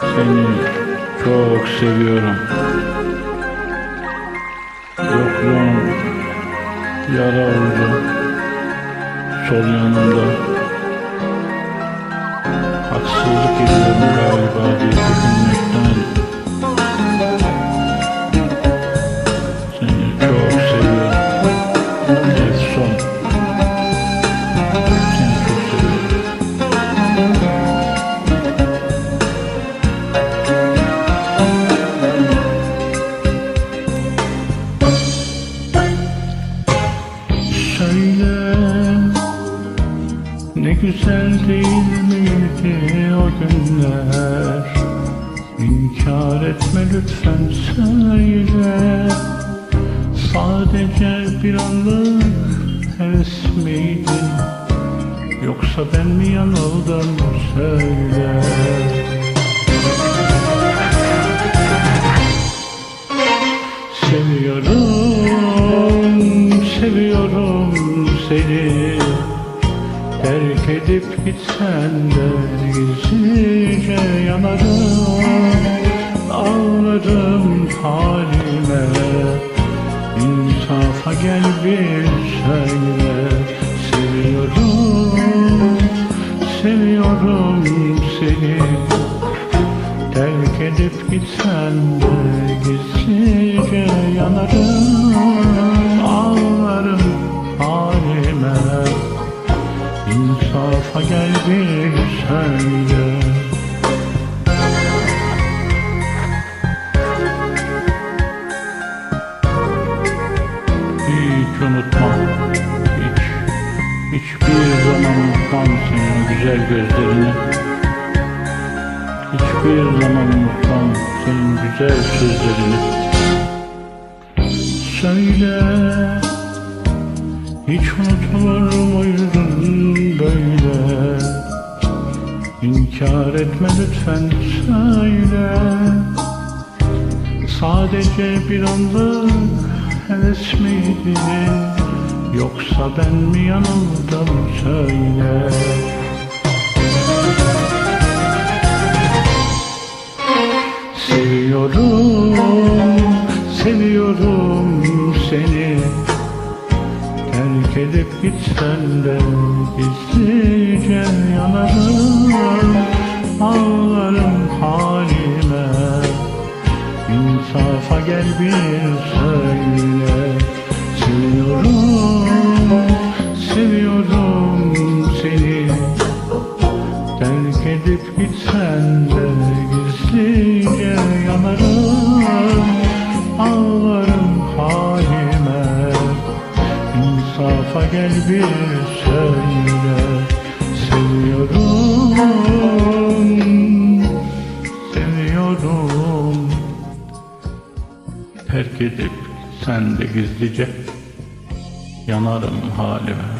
Seni çok seviyorum. Yokluğun yara oldu. Sol yanımda. Haksızlık ediyorum galiba güzel değil miydi o günler? İnkar etme lütfen söyle. Sadece bir anlık heves miydi? Yoksa ben mi yanıldım söyle. Seviyorum, seviyorum seni Terk edip gitsen de gizlice yanarım Ağlarım halime İnsafa gel bir söyle Seviyorum, seviyorum seni Terk edip gitsen de gizlice yanarım İnsafa gel bir söyle Hiç unutmam Hiç Hiçbir zaman unutmam senin güzel gözlerini Hiçbir zaman unutmam senin güzel sözlerini Söyle Hiç unutulur muydun İnkar etme lütfen söyle. Sadece bir anlık heves miydi? Yoksa ben mi yanıldım söyle. Seviyorum, seviyorum seni. Terk edip gitsen de gizlice gel bir söyle Seviyorum, seviyorum seni. Terk edip gitsen de gizlice yanarım. Ağlarım halime. İnsafa gel bir söyle. Seviyorum, Edip sen de gizlice Yanarım halime